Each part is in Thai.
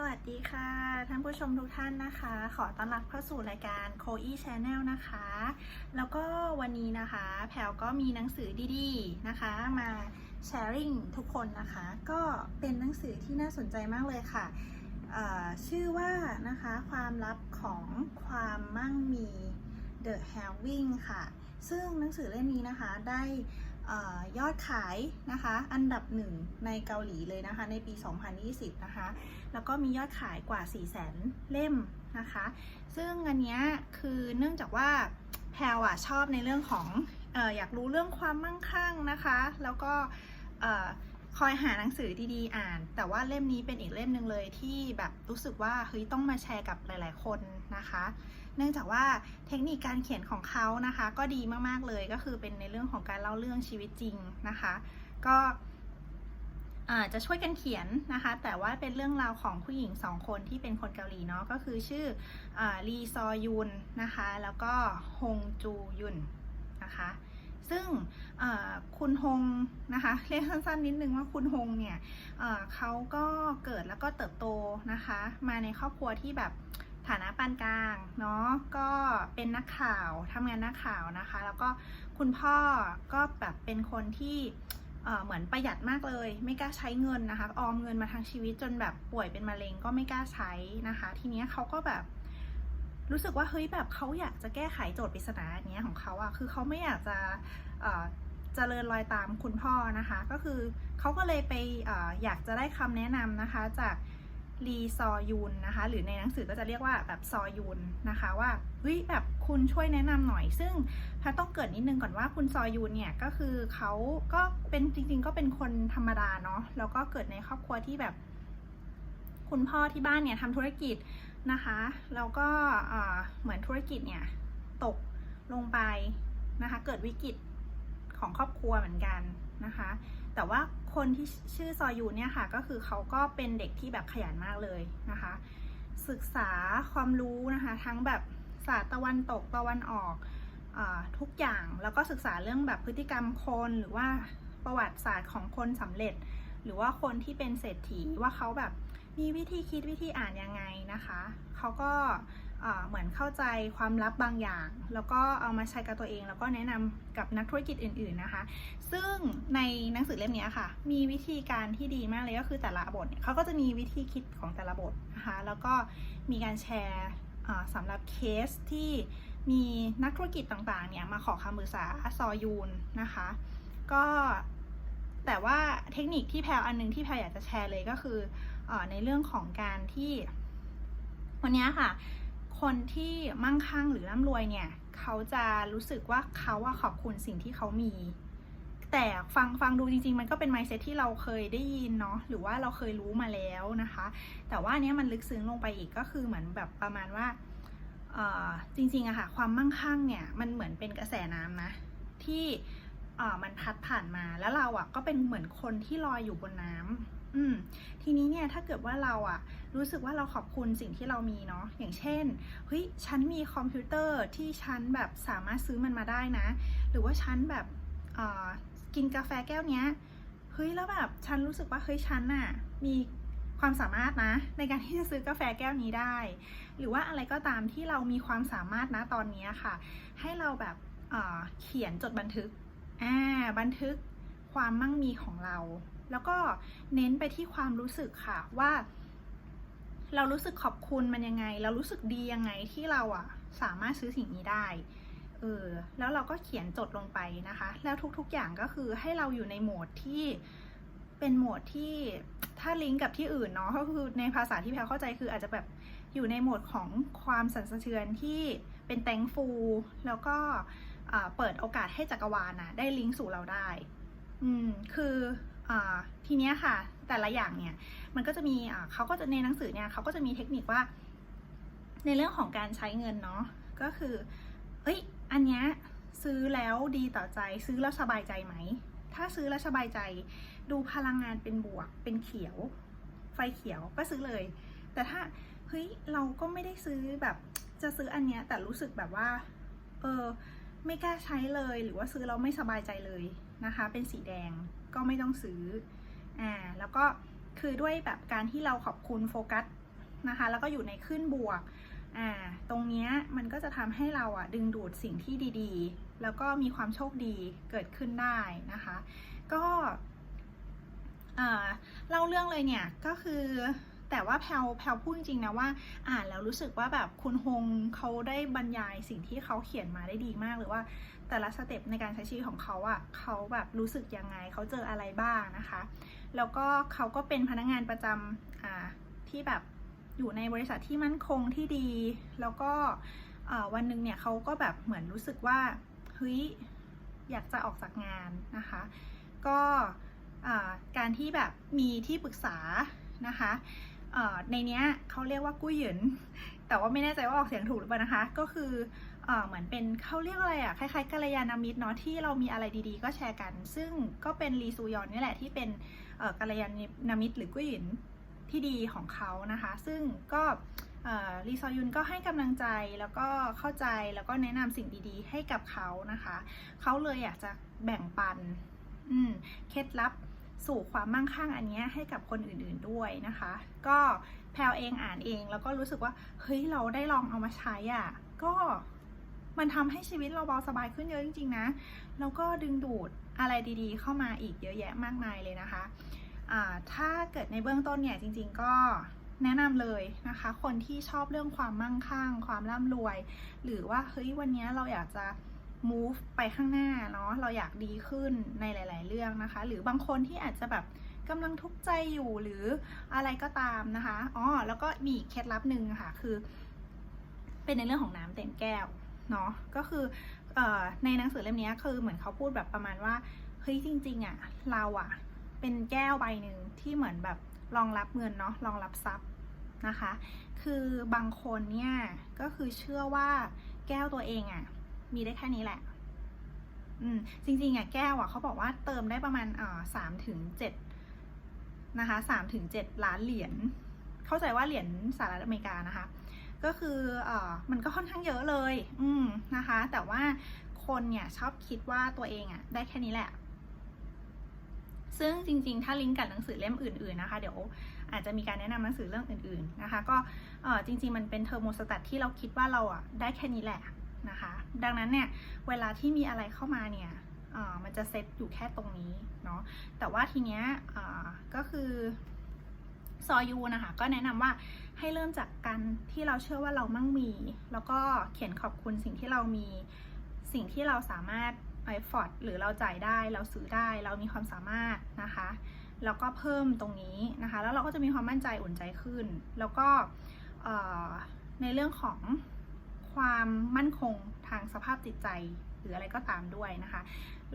สวัสดีค่ะ ท่านผู้ชมทุกท่านนะคะ ขอต้อนรับเข้าสู่รายการ c o e Channel นะคะ แล้วก็วันนี้นะคะแพลวก็มีหนังสือดีๆนะคะ มาแชร์ริ่งทุกคนนะคะ ก็เป็นหนังสือที่น่าสนใจมากเลยค่ะ ชื่อว่านะคะความลับของความมั่งมี The Having ค่ะ ซึ่งหนังสือเล่มนี้นะคะได้ อยอดขายนะคะ อันดับหนึ่งในเกาหลีเลยนะคะ ในปี 2020 นะคะ แล้วก็มียอดขายกว่า 4 0 0แสนเล่มนะคะ ซึ่งอันเนี้ยคือเนื่องจากว่าแพลวอะชอบในเรื่องของออยากรู้เรื่องความมั่งคั่งนะคะ แล้วก็คอยหาหนังสือดีๆ อ่าน แต่ว่าเล่มนี้เป็นอีกเล่มหนึ่งเลยที่แบบรู้สึกว่าเฮ้ยต้องมาแชร์กับหลาย ๆ คน นะคะ เนื่องจากว่าเทคนิคการเขียนของเขานะคะ ก็ดีมากๆเลยก็คือเป็นในเรื่องของการเล่าเรื่องชีวิตจริงนะคะ ก็อาจะช่วยกันเขียนนะคะ แต่ว่าเป็นเรื่องราวของผู้หญิงสองคนที่เป็นคนเกาหลีเนาะก็คือชื่ออลีซอยุนนะคะ แล้วก็ฮงจูยุนนะคะซึ่งคุณฮงนะคะเรียกสั้นๆนิดนึงว่าคุณฮงเนี่ยเขาก็เกิดแล้วก็เติบโตนะคะ มาในครอบครัวที่แบบ ฐานะปานกลางเนาะก็เป็นนักข่าวทำงานนักข่าวนะคะ แล้วก็คุณพ่อก็แบบเป็นคนที่เเหมือนประหยัดมากเลย ไม่กล้าใช้เงินนะคะ ออมเงินมาทั้งชีวิตจนแบบป่วยเป็นมะเร็งก็ไม่กล้าใช้นะคะ ทีเนี้ยเขาก็แบบรู้สึกว่าเฮ้ยแบบเขาอยากจะแก้ไขโจทย์ปริศนาเนี้ยของเขาอะคือเขาไม่อยากจะเอ่อเจริญรอยตามคุณพ่อนะคะ ก็คือเขาก็เลยไปอออยากจะได้คำแนะนำนะคะจาก ลีซอยุนนะคะ หรือในหนังสือก็จะเรียกว่าแบบซอยุนนะคะว่าเฮ้ยแบบคุณช่วยแนะนำหน่อย ซึ่งแพทต้องเกิดนิดนึงก่อนว่าคุณซอยูนเนี่ยก็คือเขาก็เป็นจริง ๆ ก็เป็นคนธรรมดาเนาะแล้วก็เกิดในครอบครัวที่แบบ คุณพ่อที่บ้านเนี่ยทำธุรกิจนะคะแล้วก็เหมือนธุรกิจเนี่ยตกลงไปนะคะ เกิดวิกฤตของครอบครัวเหมือนกันนะคะ แต่ว่าคนที่ชื่อซอยูเนี่ยค่ะ ก็คือเขาก็เป็นเด็กที่แบบขยันมากเลยนะคะ ศึกษาความรู้นะคะ ทั้งแบบศาสตร์ตะวันตกตะวันออกอทุกอย่างแล้วก็ศึกษาเรื่องแบบพฤติกรรมคนหรือว่าประวัติศาสตร์ของคนสำเร็จ หรือว่าคนที่เป็นเศรษฐีว่าเขาแบบมีวิธีคิดวิธีอ่านยังไงนะคะเขาก็ เหมือนเข้าใจความลับบางอย่าง แล้วก็เอามาใช้กับตัวเอง แล้วก็แนะนำกับนักธุรกิจอื่น ๆนะคะ ซึ่งในหนังสือเล่มนี้ค่ะ มีวิธีการที่ดีมากเลยก็คือแต่ละบทเนี่ยเขาก็จะมีวิธีคิดของแต่ละบทนะคะ แล้วก็มีการแชร์อ่าสำหรับเคสที่มีนักธุรกิจต่างๆเนี่ยมาขอคำปรึกษาซอยูนนะคะ ก็แต่ว่าเทคนิคที่แพลอันหนึงที่แพลอยากจะแชร์เลยก็คืออในเรื่องของการที่วันนี้ค่ะ คนที่มั่งคั่งหรือร่ำรวยเนี่ย เขาจะรู้สึกว่าเขาอะขอบคุณสิ่งที่เขามี แต่ฟังฟังดูจริง ๆ มันก็เป็น mindset ที่เราเคยได้ยินเนาะหรือว่าเราเคยรู้มาแล้วนะคะ แต่ว่านเนี้ยมันลึกซึ้งลงไปอีกก็คือเหมือนแบบประมาณว่าจริงๆอะค่ะความมั่งคั่งเนี่ยมันเหมือนเป็นกระแสน้ำนะที่มันพัดผ่านมาแล้วเราอะก็เป็นเหมือนคนที่ลอยอยู่บนน้ำ อืมทีนี้เนี่ยถ้าเกิดว่าเราอะรู้สึกว่าเราขอบคุณสิ่งที่เรามีเนาะอย่างเช่นเฮ้ยฉันมีคอมพิวเตอร์ที่ฉันแบบสามารถซื้อมันมาได้นะ หรือว่าฉันแบบเอ่อกินกาแฟแก้วเนี้ยเฮ้ยแล้วแบบฉันรู้สึกว่าเฮ้ยฉันน่ะมีความสามารถนะ ในการที่จะซื้อกาแฟแก้วนี้ได้ หรือว่าอะไรก็ตามที่เรามีความสามารถนะตอนนี้ค่ะ ให้เราแบบเเขียนจดบันทึกอ่าบันทึกความมั่งมีของเรา แล้วก็เน้นไปที่ความรู้สึกค่ะว่า เรารู้สึกขอบคุณมันยังไง เรารู้สึกดียังไงที่เราอะสามารถซื้อสิ่งนี้ได้เออแล้วเราก็เขียนจดลงไปนะคะ แล้วทุกๆอย่างก็คือให้เราอยู่ในโหมดที่เป็นโหมดที่ถ้าลิงก์กับที่อื่นเนาะก็คือในภาษาที่แพลเข้าใจคืออาจจะแบบอยู่ในโหมดของความสั่นสะเทือนที่เป็นแตงฟู แล้วก็เปิดโอกาสให้จักรวาลนะได้ลิงก์สู่เราได้ อืมคือ ทีเนี้ยค่ะ แต่ละอย่างเนี่ยมันก็จะมีเขาก็จะในหนังสือเนี่ยเขาก็จะมีเทคนิคว่า ในเรื่องของการใช้เงินเนาะก็คือเอ้ยอันเนี้ยซื้อแล้วดีต่อใจซื้อแล้วสบายใจไหม ถ้าซื้อแล้วสบายใจ ดูพลังงานเป็นบวก เป็นเขียว ไฟเขียวก็ซื้อเลย แต่ถ้าเฮ้ยเราก็ไม่ได้ซื้อแบบจะซื้ออันเนี้ยแต่รู้สึกแบบว่า เออ ไม่กล้าใช้เลย หรือว่าซื้อเราไม่สบายใจเลยนะคะ เป็นสีแดงก็ไม่ต้องซื้ออ่าแล้วก็คือด้วยแบบการที่เราขอบคุณโฟกัสนะคะ แล้วก็อยู่ในขึ้นบวกอ่าตรงเนี้ยมันก็จะทำให้เราอะดึงดูดสิ่งที่ดีๆ แล้วก็มีความโชคดีเกิดขึ้นได้นะคะ ก็อ่อเล่าเรื่องเลยเนี่ยก็คือ แต่ว่าแพลวแพลวพูดจริงๆนะว่าอ่านแล้วรู้สึกว่าแบบคุณฮงเขาได้บรรยายสิ่งที่เขาเขียนมาได้ดีมากเลยว่า แต่ละสเต็ปในการใช้ชีวิตของเขาอะ่ะเขาแบบรู้สึกยังไงเขาเจออะไรบ้างนะคะ แล้วก็เขาก็เป็นพนักงานประจำอ่าที่แบบอยู่ในบริษัทที่มั่นคงที่ดี แล้วก็วันหนึ่งเนี่ยเขาก็แบบเหมือนรู้สึกว่าเฮ้ยอยากจะออกจากงานนะคะ ก็การที่แบบมีที่ปรึกษานะคะ ในเนี้ยเขาเรียกว่ากุ้ยหยินแต่ว่าไม่แน่ใจว่าออกเสียงถูกหรือเปล่านะคะ ก็คือเอ่อเหมือนเป็นเขาเรียกอะไรอะคล้ายๆกัลยาณมิตรเนาะที่เรามีอะไรดีๆ ก็แชร์กัน ซึ่งก็เป็นรีซูยอนนี่แหละที่เป็นกัลยาณมิตรหรือกุ้ยหยินที่ดีของเขานะคะ ซึ่งก็รีซอยุนก็ให้กำลังใจแล้วก็เข้าใจแล้วก็แนะนำสิ่งดีๆ ให้กับเขานะคะ เขาเลยอยากจะแบ่งปันเคล็ดลับ สู่ความมั่งคั่งอันนี้ให้กับคนอื่นๆด้วยนะคะ ก็แพลวเองอ่านเองแล้วก็รู้สึกว่าเฮ้ยเราได้ลองเอามาใช้อะก็มันทำให้ชีวิตเราเบาสบายขึ้นเยอะจริง ๆ นะ แล้วก็ดึงดูดอะไรดีๆ เข้ามาอีกเยอะแยะมากมายเลยนะคะ ถ้าเกิดในเบื้องต้นเนี่ยจริง ๆ ก็แนะนำเลยนะคะ คนที่ชอบเรื่องความมั่งคั่ง ความร่ำรวย หรือว่าเฮ้ยวันนี้เราอยากจะ move ไปข้างหน้าเนาะเราอยากดีขึ้นในหลาย ๆ เรื่องนะคะ หรือบางคนที่อาจจะแบบกำลังทุกข์ใจอยู่หรืออะไรก็ตามนะคะอ๋อแล้วก็มีเคล็ดลับหนึ่งค่ะคือ เป็นในเรื่องของน้ำเต็มแก้วเนาะก็คืออในหนังสือเล่มนี้คือเหมือนเขาพูดแบบประมาณว่าเฮ้ยจริง ๆอะ่ะเราอะ่ะเป็นแก้วใบหนึ่งที่เหมือนแบบรองรับเงินเนาะรองรับทรัพย์นะคะ คือบางคนเนี่ยก็คือเชื่อว่าแก้วตัวเองอะ่ะ มีได้แค่นี้แหละ อืม จริงๆอะแก้วอะเขาบอกว่าเติมได้ประมาณอ่าสามถึงเจ็ดนะคะสามถึงเจ็ดล้านเหรียญ เข้าใจว่าเหรียญสหรัฐอเมริกานะคะ ก็คือเอ่อมันก็ค่อนข้างเยอะเลย อืมนะคะ แต่ว่าคนเนี่ยชอบคิดว่าตัวเองอะได้แค่นี้แหละ ซึ่งจริงๆ ถ้าลิงก์กับหนังสือเล่มอื่นๆนะคะ เดี๋ยวอาจจะมีการแนะนำหนังสือเรื่องอื่นๆนะคะ ก็เออจริงๆ มันเป็นเทอร์โมสแตทที่เราคิดว่าเราอะได้แค่นี้แหละ นะคะ ดังนั้นเนี่ยเวลาที่มีอะไรเข้ามาเนี่ยมันจะเซตอยู่แค่ตรงนี้เนาะ แต่ว่าทีเนี้ยก็คือซอยูนะคะก็แนะนำว่าให้เริ่มจากการที่เราเชื่อว่าเรามั่งมี แล้วก็เขียนขอบคุณสิ่งที่เรามีสิ่งที่เราสามารถไอฟอร์ดหรือเราจ่ายได้เราซื้อได้เรามีความสามารถนะคะแล้วก็เพิ่มตรงนี้นะคะ แล้วเราก็จะมีความมั่นใจอุ่นใจขึ้น แล้วก็ในเรื่องของ ความมั่นคงทางสภาพจิตใจหรืออะไรก็ตามด้วยนะคะ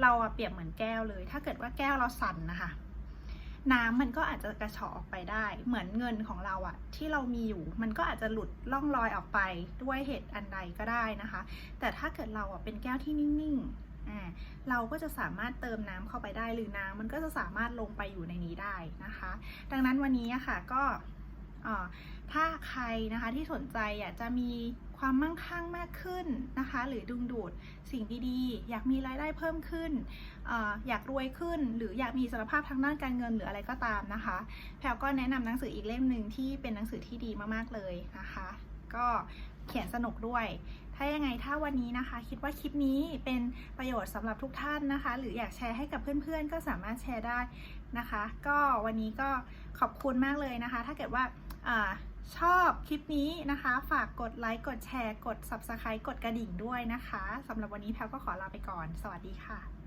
เราเปรียบเหมือนแก้วเลย ถ้าเกิดว่าแก้วเราสั่นนะคะ น้ำมันก็อาจจะกระเฉาะออกไปได้ เหมือนเงินของเราอะที่เรามีอยู่ มันก็อาจจะหลุดล่องลอยออกไปด้วยเหตุอันใดก็ได้นะคะ แต่ถ้าเกิดเราอะเป็นแก้วที่นิ่งๆอ่าเราก็จะสามารถเติมน้ำเข้าไปได้หรือน้ำมันก็จะสามารถลงไปอยู่ในนี้ได้นะคะ ดังนั้นวันนี้ค่ะก็ถ้าใครนะคะที่สนใจอยากจะมี ความมั่งคั่งมากขึ้นนะคะ หรือดึงดูดสิ่งดีๆ อยากมีรายได้เพิ่มขึ้นออยากรวยขึ้น หรืออยากมีสารภาพทางด้านการเงินหรืออะไรก็ตามนะคะ แพลก็แนะนำหนังสืออีกเล่มหนึ่งที่เป็นหนังสือที่ดีมากๆเลยนะคะ ก็เขียนสนุกด้วย ถ้ายังไงถ้าวันนี้นะคะ คิดว่าคลิปนี้เป็นประโยชน์สำหรับทุกท่านนะคะ หรืออยากแชร์ให้กับเพื่อนๆ ก็สามารถแชร์ได้นะคะ ก็วันนี้ก็ขอบคุณมากเลยนะคะ ถ้าเกิดว่า ชอบคลิปนี้นะคะ ฝากกดไลค์ กดแชร์ กด Subscribe กดกระดิ่งด้วยนะคะสำหรับวันนี้แพลก็ขอลาไปก่อน สวัสดีค่ะ